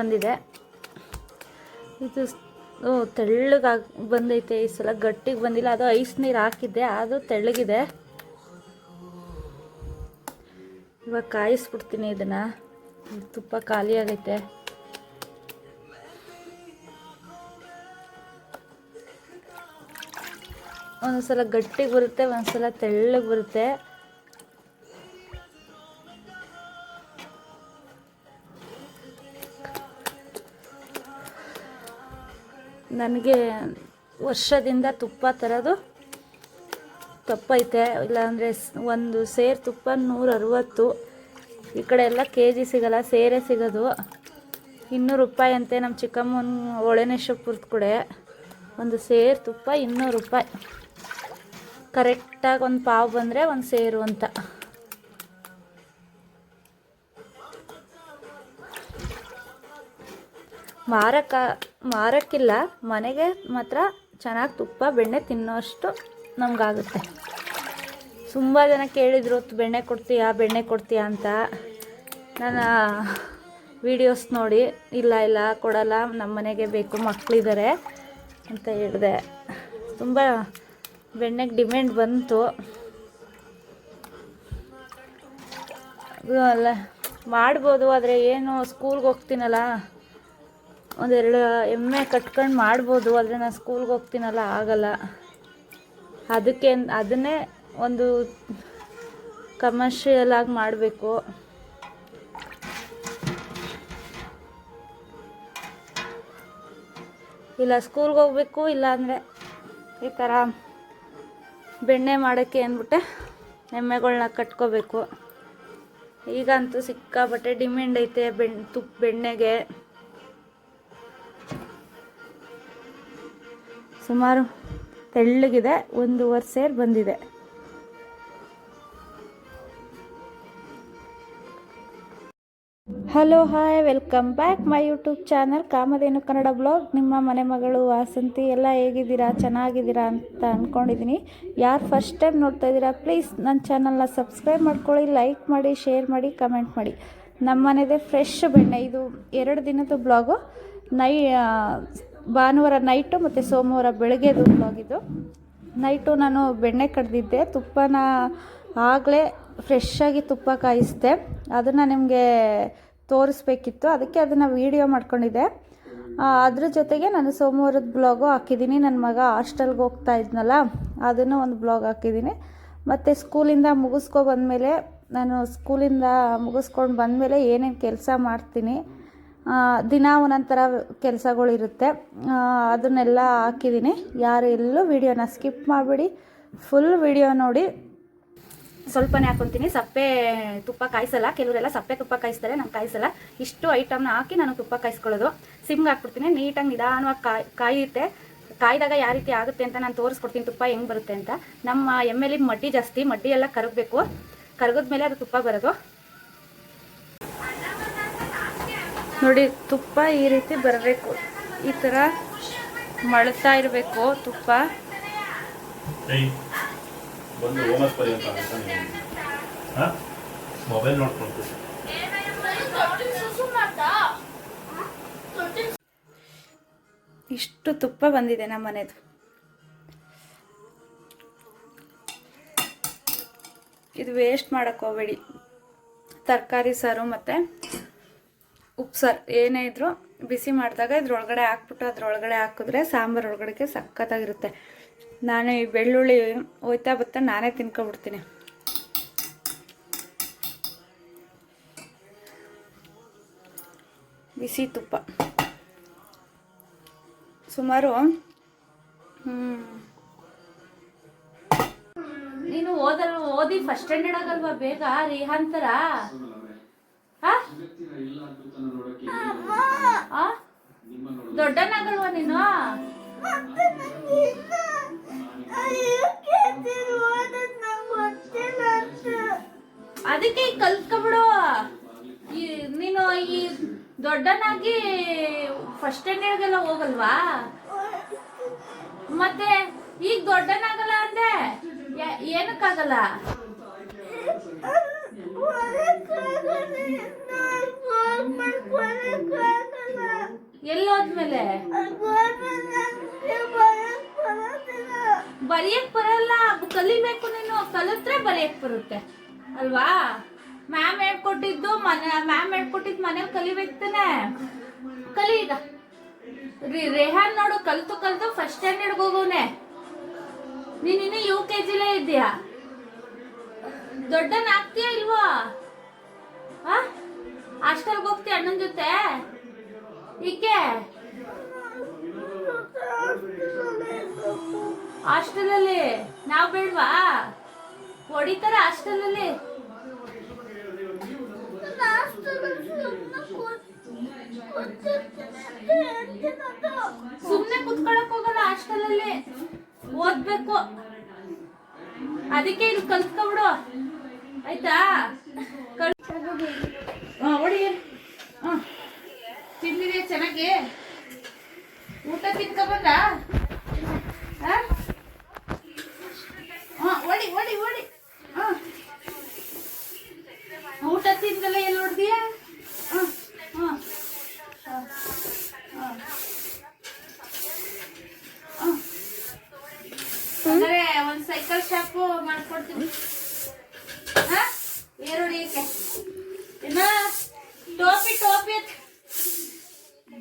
ಬಂದಿದೆ. ಇದು ತೆಳ್ಳಗೆ ಬಂದೈತೆ. ಈ ಸಲ ಗಟ್ಟಿಗೆ ಬಂದಿಲ್ಲ. ಅದು ಐಸ್ ನೀರು ಹಾಕಿದ್ದೆ ಅದು ತೆಳ್ಳಗಿದೆ. ಇವಾಗ ಕಾಯಿಸ್ಬಿಡ್ತೀನಿ ಇದನ್ನು. ತುಪ್ಪ ಖಾಲಿ ಆಗೈತೆ. ಒಂದೊಂದ್ಸಲ ಗಟ್ಟಿಗೆ ಬರುತ್ತೆ, ಒಂದ್ಸಲ ತೆಳ್ಳಗೆ ಬರುತ್ತೆ. ನನಗೆ ವರ್ಷದಿಂದ ತುಪ್ಪ ತರೋದು ತಪ್ಪೈತೆ, ಇಲ್ಲಾಂದರೆ ಒಂದು ಸೇರು ತುಪ್ಪ ನೂರ ಅರವತ್ತು ಈ ಕಡೆ ಎಲ್ಲ ಕೆ ಜಿ ಸಿಗಲ್ಲ, ಸೇರೆ ಸಿಗೋದು. ಇನ್ನೂರು ರೂಪಾಯಿ ಅಂತೆ ನಮ್ಮ ಚಿಕ್ಕಮ್ಮನ ಒಳೆನೇಶ್ವರಪುರದ ಕಡೆ. ಒಂದು ಸೇರು ತುಪ್ಪ ಇನ್ನೂರು ರೂಪಾಯಿ. ಕರೆಕ್ಟಾಗಿ ಒಂದು ಪಾವು ಬಂದರೆ ಒಂದು ಸೇರು ಅಂತ. ಮಾರಕ್ಕ ಮಾರಕ್ಕಿಲ್ಲ. ಮನೆಗೆ ಮಾತ್ರ ಚೆನ್ನಾಗಿ ತುಪ್ಪ, ಬೆಣ್ಣೆ ತಿನ್ನೋಷ್ಟು ನಮಗಾಗುತ್ತೆ. ತುಂಬ ಜನ ಕೇಳಿದ್ರು ಬೆಣ್ಣೆ ಕೊಡ್ತೀಯಾ ಬೆಣ್ಣೆ ಕೊಡ್ತೀಯಾ? ಅಂತ. ನಾನು ವೀಡಿಯೋಸ್ ನೋಡಿ, ಇಲ್ಲ ಇಲ್ಲ, ಕೊಡಲ್ಲ. ನಮ್ಮ ಮನೆಗೆ ಬೇಕು ಮಕ್ಕಳಿದ್ದಾರೆ ಅಂತ ಹೇಳಿದೆ. ತುಂಬ ಬೆಣ್ಣೆಗೆ ಡಿಮ್ಯಾಂಡ್ ಬಂತು. ಅಲ್ಲ, ಮಾಡ್ಬೋದು, ಆದರೆ ಏನು ಸ್ಕೂಲ್ಗೆ ಹೋಗ್ತೀನಲ್ಲ. ಒಂದೆರಡು ಎಮ್ಮೆ ಕಟ್ಕೊಂಡು ಮಾಡ್ಬೋದು, ಆದರೆ ನಾನು ಸ್ಕೂಲ್ಗೆ ಹೋಗ್ತೀನಲ್ಲ, ಆಗಲ್ಲ. ಅದಕ್ಕೆ ಅದನ್ನೇ ಒಂದು ಕಮರ್ಷಿಯಲ್ ಆಗಿ ಮಾಡಬೇಕು. ಇಲ್ಲ ಸ್ಕೂಲ್ಗೆ ಹೋಗ್ಬೇಕು, ಇಲ್ಲ ಅಂದರೆ ಈ ಥರ ಬೆಣ್ಣೆ ಮಾಡೋಕ್ಕೆ ಅಂದ್ಬಿಟ್ಟೆ ಎಮ್ಮೆಗಳನ್ನ ಕಟ್ಕೋಬೇಕು. ಈಗಂತೂ ಸಿಕ್ಕಾಪಟ್ಟೆ ಡಿಮ್ಯಾಂಡ್ ಐತೆ, ಬೆಣ್, ತುಪ್ಪ ಬೆಣ್ಣೆಗೆ. ಸುಮಾರು ತೆಳ್ಳಗಿದೆ ಒಂದೂವರೆ ಸೇರ್ ಬಂದಿದೆ. Hello, hi, welcome back my YouTube channel Kamadhenu Kannada blog. ನಿಮ್ಮ ಮನೆ ಮಗಳು ವಾಸಂತಿ, ಎಲ್ಲ ಹೇಗಿದ್ದೀರಾ, ಚೆನ್ನಾಗಿದ್ದೀರಾ ಅಂತ ಅಂದ್ಕೊಂಡಿದ್ದೀನಿ ಯಾರು ಫಸ್ಟ್ ಟೈಮ್ ನೋಡ್ತಾ ಇದ್ದೀರಾ ಪ್ಲೀಸ್ ನನ್ನ ಚಾನಲ್ನ ಸಬ್ಸ್ಕ್ರೈಬ್ ಮಾಡ್ಕೊಳ್ಳಿ ಲೈಕ್ ಮಾಡಿ ಶೇರ್ ಮಾಡಿ ಕಮೆಂಟ್ ಮಾಡಿ. ನಮ್ಮ ಮನೆಯದೇ ಫ್ರೆಶ್ ಬೆಣ್ಣೆ. ಇದು ಎರಡು ದಿನದ ಬ್ಲಾಗು. ನೈ ಭಾನುವಾರ ನೈಟು ಮತ್ತು ಸೋಮವಾರ ಬೆಳಗ್ಗೆ ಬ್ಲಾಗ್ ಇದು ನೈಟು ನಾನು ಬೆಣ್ಣೆ ಕಡ್ದಿದ್ದೆ. ತುಪ್ಪನ ಆಗಲೇ ಫ್ರೆಶ್ಶಾಗಿ ತುಪ್ಪ ಕಾಯಿಸಿದೆ. ಅದನ್ನು ನಿಮಗೆ ತೋರಿಸ್ಬೇಕಿತ್ತು. ಅದಕ್ಕೆ ಅದನ್ನು ವೀಡಿಯೋ ಮಾಡ್ಕೊಂಡಿದ್ದೆ. ಅದ್ರ ಜೊತೆಗೆ ನಾನು ಸೋಮವಾರದ ಬ್ಲಾಗು ಹಾಕಿದ್ದೀನಿ. ನನ್ನ ಮಗ ಹಾಸ್ಟೆಲ್ಗೆ ಹೋಗ್ತಾ ಇದ್ನಲ್ಲ, ಅದನ್ನು ಒಂದು ಬ್ಲಾಗ್ ಹಾಕಿದ್ದೀನಿ. ಮತ್ತು ಸ್ಕೂಲಿಂದ ಮುಗಿಸ್ಕೊ ಬಂದಮೇಲೆ, ನಾನು ಸ್ಕೂಲಿಂದ ಮುಗಿಸ್ಕೊಂಡು ಬಂದಮೇಲೆ ಏನೇನು ಕೆಲಸ ಮಾಡ್ತೀನಿ ದಿನ ಒಂದೊಂಥರ ಕೆಲಸಗಳಿರುತ್ತೆ ಅದನ್ನೆಲ್ಲ ಹಾಕಿದ್ದೀನಿ. ಯಾರು ಎಲ್ಲೂ ವೀಡಿಯೋನ ಸ್ಕಿಪ್ ಮಾಡಿಬಿಡಿ. ಫುಲ್ ವಿಡಿಯೋ ನೋಡಿ. ಸ್ವಲ್ಪನೇ ಹಾಕೊತೀನಿ. ಸಪ್ಪೆ ತುಪ್ಪ ಕಾಯಿಸಲ್ಲ. ಕೆಲವರೆಲ್ಲ ಸಪ್ಪೆ ತುಪ್ಪ ಕಾಯಿಸ್ತಾರೆ ನಾನು ಕಾಯಿಸಲ್ಲ. ಇಷ್ಟು ಐಟಮ್ನ ಹಾಕಿ ನಾನು ತುಪ್ಪ ಕಾಯಿಸ್ಕೊಳ್ಳೋದು. ಸಿಮ್ಗೆ ಹಾಕ್ಬಿಡ್ತೀನಿ. ನೀಟಾಗಿ ನಿಧಾನವಾಗಿ ಕಾಯಿ, ಕಾಯುತ್ತೆ. ಕಾಯ್ದಾಗ ಯಾವ ರೀತಿ ಆಗುತ್ತೆ ಅಂತ ನಾನು ತೋರಿಸ್ಕೊಡ್ತೀನಿ. ತುಪ್ಪ ಹೆಂಗೆ ಬರುತ್ತೆ ಅಂತ. ನಮ್ಮ ಎಮ್ಮೆಲಿ ಮಡ್ಡಿ ಜಾಸ್ತಿ. ಮಡ್ಡಿ ಎಲ್ಲ ಕರಗಬೇಕು. ಕರಗದ್ಮೇಲೆ ಅದು ತುಪ್ಪ ಬರೋದು. ನೋಡಿ ತುಪ್ಪ ಈ ರೀತಿ ಬರಬೇಕು. ಈ ಥರ ಮಳ್ತಾ ಇರಬೇಕು ತುಪ್ಪ. ಇಷ್ಟು ತುಪ್ಪ ಬಂದಿದೆ ನಮ್ಮ ಮನೆದು. ಇದು ವೇಸ್ಟ್ ಮಾಡಕ್ಕೆ ಹೋಗಬೇಡಿ. ತರಕಾರಿ ಸಾರು ಮತ್ತು ಉಪ್ಪು ಸಾರು ಏನೇ ಇದ್ರೂ ಬಿಸಿ ಮಾಡಿದಾಗ ಇದ್ರೊಳಗಡೆ ಹಾಕ್ಬಿಟ್ಟು ಅದ್ರೊಳಗಡೆ ಹಾಕಿದ್ರೆ ಸಾಂಬಾರು ಒಳಗಡೆಗೆ ಸಖತ್ತಾಗಿರುತ್ತೆ ನಾನು ಈ ಬೆಳ್ಳುಳ್ಳಿ ಹೋಯ್ತಾ ಬತ್ತಾ ನಾನೇ ತಿನ್ಕೊಬಿಡ್ತೀನಿ ಬಿಸಿ ತುಪ್ಪ ಸುಮಾರು. ನೀನು ಓದಲ್ ಓದಿ ಫಸ್ಟ್ ಸ್ಟ್ಯಾಂಡರ್ಡ್ ಆಗಲ್ವಾ ಬೇಗ ರೀಹಾಂತರ? ದೊಡ್ಡನಾಗಲ್ವಾ ನೀನು ಅದಕ್ಕೆ ಈಗ ಕಲ್ತ್ಕೊಬಿಡು. ಈ ನೀನು ಈ ದೊಡ್ಡನಾಗಿ ಫಸ್ಟ್ ಸ್ಟ್ಯಾಂಡರ್ಡ್ಗೆಲ್ಲ ಹೋಗಲ್ವಾ? ಮತ್ತೆ ಈಗ ದೊಡ್ಡನಾಗಲ್ಲ ಅಂದೆ ಏನಕ್ಕಾಗಲ್ಲ? ಎಲ್ಲೋದ್ಮೇಲೆ? ಬರೆಯಕ್ ಬರಲ್ಲ. ಕಲಿಬೇಕು ನೀನು. ಕಲಿತ್ರೆ ಬರೆಯಕ್ ಬರುತ್ತೆ. ಅಲ್ವಾ? ಮ್ಯಾಮ್ ಹೇಳ್ಕೊಟ್ಟಿದ್ದು ಮನೆ ಮ್ಯಾಮ್ ಹೇಳ್ಕೊಟ್ಟಿದ್ದು ಮನೇಲಿ ಕಲಿಬೇಕು ತಾನೆ. ಕಲಿ ಈಗ. ರೇಹಾನ್ ನೋಡು, ಕಲ್ತು ಕಲ್ತು ಫಸ್ಟ್ ಸ್ಟ್ಯಾಂಡರ್ಡ್ ಹೋಗೋನೆ ನೀನ್ ಇನ್ನು ಯು ಕೆ ಜಿಲೇ ಇದೆಯಾ ದೊಡ್ಡನ್ ಆಗ್ತೀಯ ಇಲ್ವಾ? ಹಾಸ್ಟೆಲ್ಗೆ ಹೋಗ್ತೀಯ ಅಣ್ಣನ ಜೊತೆ? ಈಕೆ? ಹಾಸ್ಟೆಲಲ್ಲಿ? ನಾವು ಬೇಡ್ವಾ? ಹೊಡಿತಾರ ಹಾಸ್ಟೆಲಲ್ಲಿ. ಸುಮ್ನೆ ಕುತ್ಕೊಳಕ್ ಹೋಗಲ್ಲ ಹಾಸ್ಟೆಲಲ್ಲಿ. ಓದ್ಬೇಕು. ಅದಕ್ಕೆ ಇದು ಕಲ್ತ್ಕೊಬಿಡು. ಆಯ್ತಾ? ಹೊಡಿ. ಹಾ ತಿಂದಿದೆ ಚೆನ್ನಾಗಿ. ಊಟ ತಿನ್ಕೊಬಂದ ಹಾ ಹಾ ಹೊಡಿ ಹೊಡಿ ಹೊಡಿ ಹಾ ಊಟ ತಿಂದಲ್ಲ ಎಲ್ಲಿ ಹೊಡ್ದಿಯ ಹಾ ಹಾ ಹಾ ಹಾ ಅಂದ್ರೆ ಒಂದ್ ಸೈಕಲ್ ಶಾಪ್ ಮಾಡ್ಕೊಡ್ತೀನಿ ಹಾ ಏರ್ ಹೊಡಿಯಕ್ಕೆ ಇನ್ನ ಟೋಪಿ ಟೋಪಿ ಅಂತ ಹಾ ಸೈಕಲ್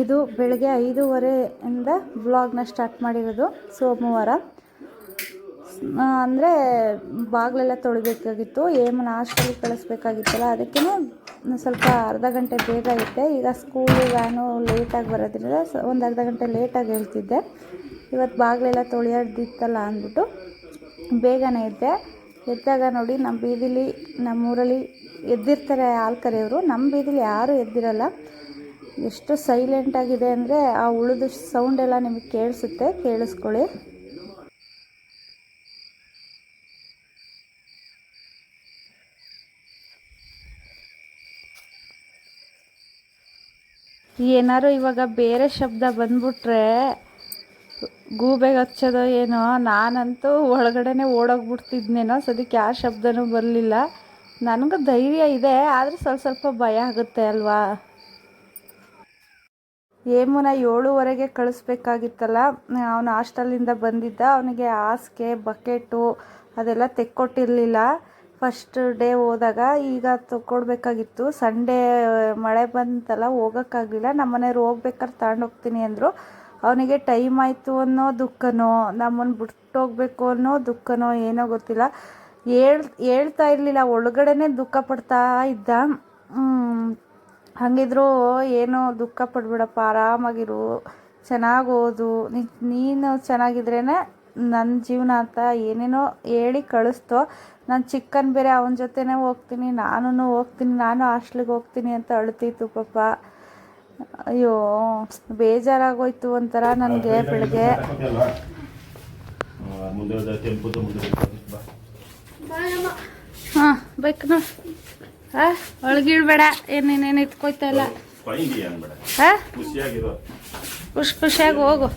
ಇದು ಬೆಳಗ್ಗೆ ಐದೂವರೆಯಿಂದ ಬ್ಲಾಗ್ನ ಸ್ಟಾರ್ಟ್ ಮಾಡಿರೋದು ಸೋಮವಾರ. ಅಂದರೆ ಬಾಗಿಲೆಲ್ಲ ತೊಳಿಬೇಕಾಗಿತ್ತು ಏಮನ್ನ ಹಾಸ್ಟೆಲ್ಗೆ ಕಳಿಸ್ಬೇಕಾಗಿತ್ತಲ್ಲ ಅದಕ್ಕೆ ಸ್ವಲ್ಪ ಅರ್ಧ ಗಂಟೆ ಬೇಗ ಇದ್ದೆ. ಈಗ ಸ್ಕೂಲು ವ್ಯಾನು ಲೇಟಾಗಿ ಬರೋದ್ರಿಂದ ಒಂದು ಅರ್ಧ ಗಂಟೆ ಲೇಟಾಗಿ ಹೇಳ್ತಿದ್ದೆ. ಇವತ್ತು ಬಾಗಿಲೆಲ್ಲ ತೊಳೆಯೋದಿತ್ತಲ್ಲ ಅಂದ್ಬಿಟ್ಟು ಬೇಗನೆ ಇದ್ದೆ ಎದ್ದಾಗ ನೋಡಿ ನಮ್ಮ ಬೀದಿಲಿ, ನಮ್ಮೂರಲ್ಲಿ ಎದ್ದಿರ್ತಾರೆ ಹಾಲು ಕರೆಯೋರು ನಮ್ಮ ಬೀದಿಲಿ ಯಾರೂ ಎದ್ದಿರಲ್ಲ. ಎಷ್ಟು ಸೈಲೆಂಟ್ ಆಗಿದೆ ಅಂದರೆ ಆ ಉಳಿದ ಸೌಂಡ್ ಎಲ್ಲ ನಿಮಗೆ ಕೇಳಿಸುತ್ತೆ. ಕೇಳಿಸ್ಕೊಳ್ಳಿ. ಏನಾರು ಇವಾಗ ಬೇರೆ ಶಬ್ದ ಬಂದ್ಬಿಟ್ರೆ ಗೂಬೆಗೆ ಹಚ್ಚೋದೋ ಏನೋ, ನಾನಂತೂ ಒಳಗಡೆನೆ ಓಡೋಗ್ಬಿಡ್ತಿದ್ನೇನೋ. ಸದ್ಯಕ್ಕೆ ಯಾವ ಶಬ್ದನೂ ಬರಲಿಲ್ಲ. ನನಗೂ ಧೈರ್ಯ ಇದೆ, ಆದರೆ ಸ್ವಲ್ಪ ಸ್ವಲ್ಪ ಭಯ ಆಗುತ್ತೆ ಅಲ್ವಾ? ಏಮುನ ಏಳುವರೆಗೆ ಕಳಿಸ್ಬೇಕಾಗಿತ್ತಲ್ಲ. ಅವನು ಹಾಸ್ಟೆಲಿಂದ ಬಂದಿದ್ದ. ಅವನಿಗೆ ಹಾಸಿಗೆ, ಬಕೆಟು ಅದೆಲ್ಲ ತೆಕ್ಕೊಟ್ಟಿರಲಿಲ್ಲ. ಫಸ್ಟ್ ಡೇ ಹೋದಾಗ ಈಗ ತಗೊಡ್ಬೇಕಾಗಿತ್ತು ಸಂಡೇ ಮಳೆ ಬಂತಲ್ಲ, ಹೋಗೋಕ್ಕಾಗಲಿಲ್ಲ. ನಮ್ಮ ಮನೆಯವ್ರು ಹೋಗ್ಬೇಕಾದ್ರೆ ತಗೊಂಡೋಗ್ತೀನಿ ಅಂದರು. ಅವನಿಗೆ ಟೈಮ್ ಆಯಿತು ಅನ್ನೋ ದುಃಖನೋ ನಮ್ಮನ್ನು ಬಿಟ್ಟು ಹೋಗ್ಬೇಕು ಅನ್ನೋ ದುಃಖನೋ ಏನೋ ಗೊತ್ತಿಲ್ಲ. ಹೇಳ್, ಹೇಳ್ತಾ ಇರಲಿಲ್ಲ. ಒಳಗಡೆನೆ ದುಃಖ ಪಡ್ತಾ ಇದ್ದ. ಹಂಗಿದ್ರು ಏನೋ ದುಃಖ ಪಡ್ಬೇಡಪ್ಪ. ಆರಾಮಾಗಿರು. ಚೆನ್ನಾಗಿ ಓದು. ನೀನು ಚೆನ್ನಾಗಿದ್ರೇ ನನ್ನ ಜೀವನ ಅಂತ ಏನೇನೋ ಹೇಳಿ ಕಳಿಸ್ತೋ. ನಾನು ಚಿಕ್ಕನ್ ಬೇರೆ ಅವನ ಜೊತೆನೇ ಹೋಗ್ತೀನಿ. ನಾನು ಹೋಗ್ತೀನಿ. ನಾನು ಹಾಸ್ಟ್ಲಿಗೆ ಹೋಗ್ತೀನಿ ಅಂತ ಅಳ್ತಿತ್ತು ಪಾಪ. ಅಯ್ಯೋ, ಬೇಜಾರಾಗೋಯ್ತು ಒಂಥರ ನನಗೆ ಬೆಳಗ್ಗೆ. ಹಾಂ ಬೇಕು ನೋಡಿ. ಹಾಂ ಒಳಗಿಡ್ಬೇಡ ಏನೇನೇನು ಇಟ್ಕೊಯ್ತಾ ಇಲ್ಲ. ಹಾಂ? ಖುಷಿಯಾಗಿರೋ. ಖುಷಿ ಖುಷಿಯಾಗಿ ಹೋಗು.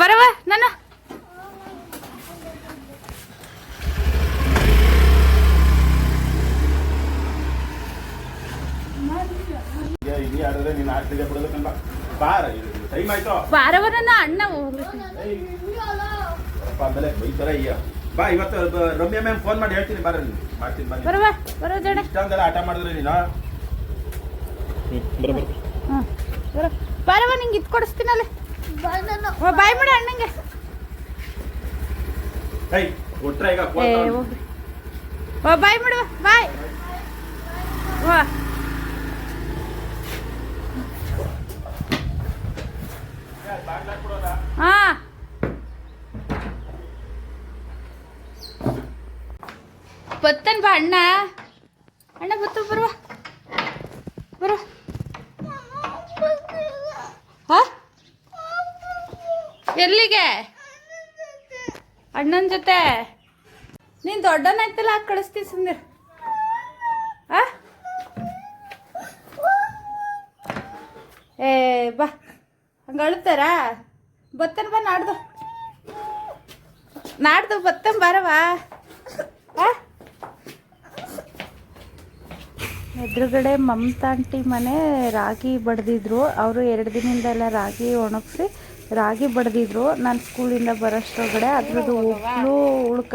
ಬರವ ನಾನು ಈಗ ಇಲ್ಲಿ ಆಡಿದ್ರೆ ನೀನು ಆಡ್ತಿಗೆ ಬಿಡೋದಕ್ಕಂತ ಬಾರ ಟೈಮ್ ಆಯ್ತು ಬಾರವ ನನ್ನ ಅಣ್ಣ ಬಾ ಇವತ್ತು ರಮ್ಯಾ ಮ್ಯಾಮ್ ಫೋನ್ ಮಾಡಿ ಹೇಳ್ತೀನಿ ಬಾರ. ಮಾಡ್ತೀನಿ ಬನ್ನಿ. ಬರವ ಬರೋ ಜಡ. ಇಷ್ಟೊಂದೆಲ್ಲ ಆಟ ಮಾಡಿದ್ರೆ ನೀನು? ಬರ ಬರ ಹಾಂ ಬರ ಬಾರವ ನಿಂಗೆ ಇದು ಕೊಡಿಸ್ತೀನಲ್ಲ. ಬಾಯ್ ಮಾಡ ಅಣ್ಣಂಗೆ. ಏಯ್ ಕೊಟ್ರೆ ಈಗ ಬಾಯ್ ಬಿಡು ಬಾಯ್. ವಾ ಹಾ ಬತ್ತನ್ ಬಾ ಅಣ್ಣ. ಅಣ್ಣ ಬತ್ತ, ಬರುವ. ಬರುವ. ಹಾ? ಎಲ್ಲಿಗೆ? ಅಣ್ಣನ ಜೊತೆ. ನೀನು ದೊಡ್ಡನಾಯ್ತಲ್ಲ ಹಾಕಿ ಕಳಿಸ್ತೀನಿ ಸುಂದರ್ ಏ, ಬಾ. ಹಂಗೆ ಅಳ್ತಾರಾ? ಬತ್ತನ್ ಬಾ, ನಾಡ್ದು. ನಾಡ್ದು ಬತ್ತನ್ ಬಾರವಾ. ಆ? ಎದುರುಗಡೆ ಮಮತಾ ಆಂಟಿ ಮನೆ ರಾಗಿ ಬಡ್ದಿದ್ರು. ಅವರು ಎರಡು ದಿನದಿಂದ ಎಲ್ಲ ರಾಗಿ ಒಣಗಿಸಿ ರಾಗಿ ಬಡ್ದಿದ್ರು. ನಾನು ಸ್ಕೂಲಿಂದ ಬರೋಷ್ಟೊಳಗಡೆ ಅದ್ರದ್ದು ಉಪ್ಪು ಉಳ್ಕ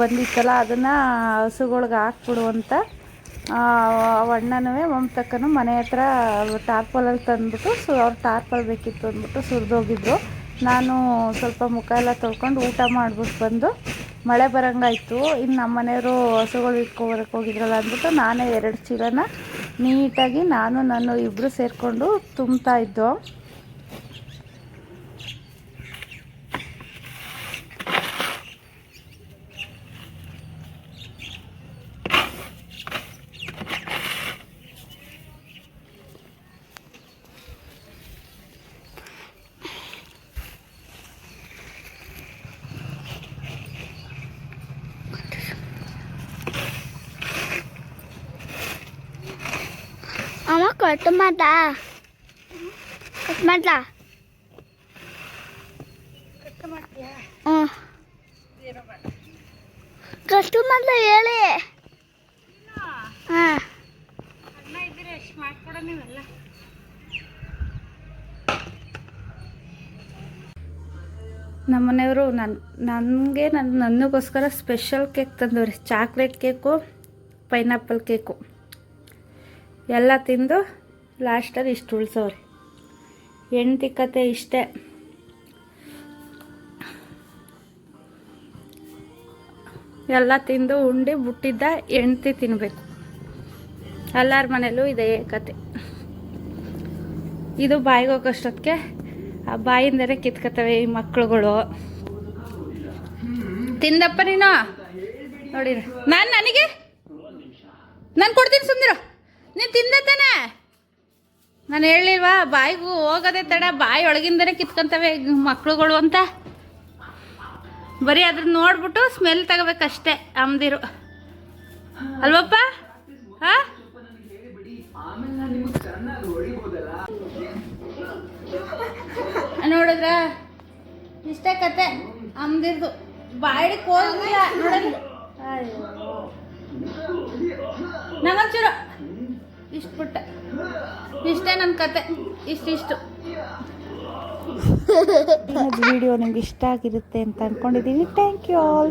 ಬಂದಿತ್ತಲ್ಲ, ಅದನ್ನು ಹಸುಗಳ್ಗೆ ಹಾಕ್ಬಿಡು ಅಂತ ಅಣ್ಣನೂ ಮಮತಕ್ಕನು ಮನೆ ಹತ್ರ ಟಾರ್ಪಲಲ್ಲಿ ತಂದ್ಬಿಟ್ಟು ಸೊ, ಅವ್ರು ಟಾರ್ಪಲ್ ಬೇಕಿತ್ತು ಅಂದ್ಬಿಟ್ಟು ಸುರಿದೋಗಿದ್ರು. ನಾನು ಸ್ವಲ್ಪ ಮುಖ ಎಲ್ಲ ತೊಳ್ಕೊಂಡು ಊಟ ಮಾಡ್ಬಿಟ್ಟು ಬಂದು ಮಳೆ ಬರೋಂಗಾಯಿತು. ಇನ್ನು ನಮ್ಮ ಮನೆಯವರು ಹಸುಗಳು ಇಟ್ಕೊಬರಕ್ಕೆ ಹೋಗಿದ್ರಲ್ಲ ಅಂದ್ಬಿಟ್ಟು ನಾನೇ ಎರಡು ಚೀಲನ ನೀಟಾಗಿ ನಾನು ನಾನು ಇಬ್ಬರು ಸೇರಿಕೊಂಡು ತುಂಬ್ತಾ ಇದ್ದೋ ಕಟ್ ಮಾಡ ಕಟ್ ಮಾಡ್ಲಾ ಹ್ಞೂ. ಕಟ್ ಮಾಡ್ಲಾ ಹೇಳಿ. ಹಾಂ ನಮ್ಮ ಮನೆಯವರು ನನ್ನ ನನಗೆ ನನ್ನ ನನಗೋಸ್ಕರ ಸ್ಪೆಷಲ್ ಕೇಕ್ ತಂದವ್ರಿ. ಚಾಕ್ಲೇಟ್ ಕೇಕು ಪೈನಾಪಲ್ ಕೇಕು ಎಲ್ಲ ತಿಂದು ಲಾಸ್ಟಲ್ಲಿ ಇಷ್ಟು ಉಳ್ಸೋರಿ ಹೆಂಡ್ತಿ ಕತೆ ಇಷ್ಟೇ. ಎಲ್ಲ ತಿಂದು ಉಂಡು ಬುಟ್ಟಿದ್ದ ಹೆಂಡ್ತಿ ತಿನ್ನಬೇಕು ಎಲ್ಲರ ಮನೇಲೂ ಇದೇ ಕತೆ. ಇದು ಬಾಯಿಗೆ ಹೋಗೋಷ್ಟೊತ್ತಿಗೆ ಆ ಬಾಯಿಂದರೆ ಕಿತ್ಕೊತವೆ ಈ ಮಕ್ಕಳುಗಳು ತಿಂದಪ್ಪ ನೀನು? ನೋಡಿ ನಾನು ನನಗೆ? ನಾನು ಕೊಡ್ತೀನಿ ಸುಂದಿರು ನೀನು ತಿಂದೆ ತಾನೆ ನಾನು ಹೇಳಿಲ್ವಾ, ಬಾಯಿಗೂ ಹೋಗೋದೇ ತಡ, ಬಾಯಿ ಒಳಗಿಂದನೇ ಕಿತ್ಕೊಂತವೆ ಮಕ್ಳುಗಳು ಅಂತ. ಬರೀ ಅದ್ರ ನೋಡ್ಬಿಟ್ಟು ಸ್ಮೆಲ್ ತಗೋಬೇಕಷ್ಟೇ, ಅಮ್ದಿರು. ಅಲ್ವಪ್ಪ? ಹಾ? ನೋಡಿದ್ರ? ಇಷ್ಟೇ ಕತೆ, ಅಮ್ದಿರ್ದು. ಬಾಯಿಗೆ ಹೋಗಿಲ್ಲ ನೋಡಲಿ ನಂಗೊಂಚೂರು ಇಷ್ಟು ಪುಟ್ಟ. ಇಷ್ಟೇ ನನ್ನ ಕತೆ. ಇಷ್ಟಿಷ್ಟು ವಿಡಿಯೋ ನಿಮ್ಗೆ ಇಷ್ಟ ಆಗಿರುತ್ತೆ ಅಂತ ಅಂದ್ಕೊಂಡಿದ್ದೀನಿ ಥ್ಯಾಂಕ್ ಯು ಆಲ್